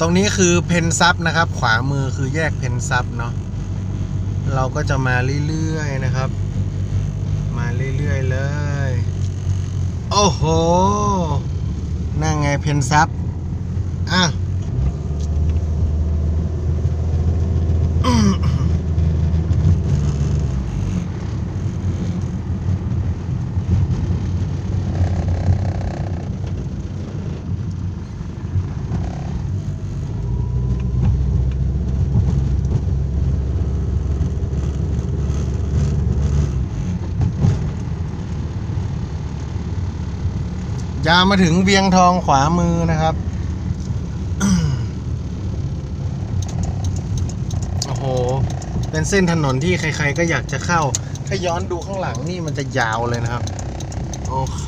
ตรงนี้คือเพนซับนะครับ ขวามือคือแยกเพนซับเนาะเราก็จะมาเรื่อยๆนะครับ มาเรื่อยๆเลย โอ้โหนั่งไงเพนซับอะ ยาวมาถึงเวียงทองขวามือนะครับ โอ้โห เป็นเส้นถนนที่ใคร ๆ ก็อยากจะเข้า ถ้าย้อนดูข้างหลังนี่มันจะยาวเลยนะครับ โอเค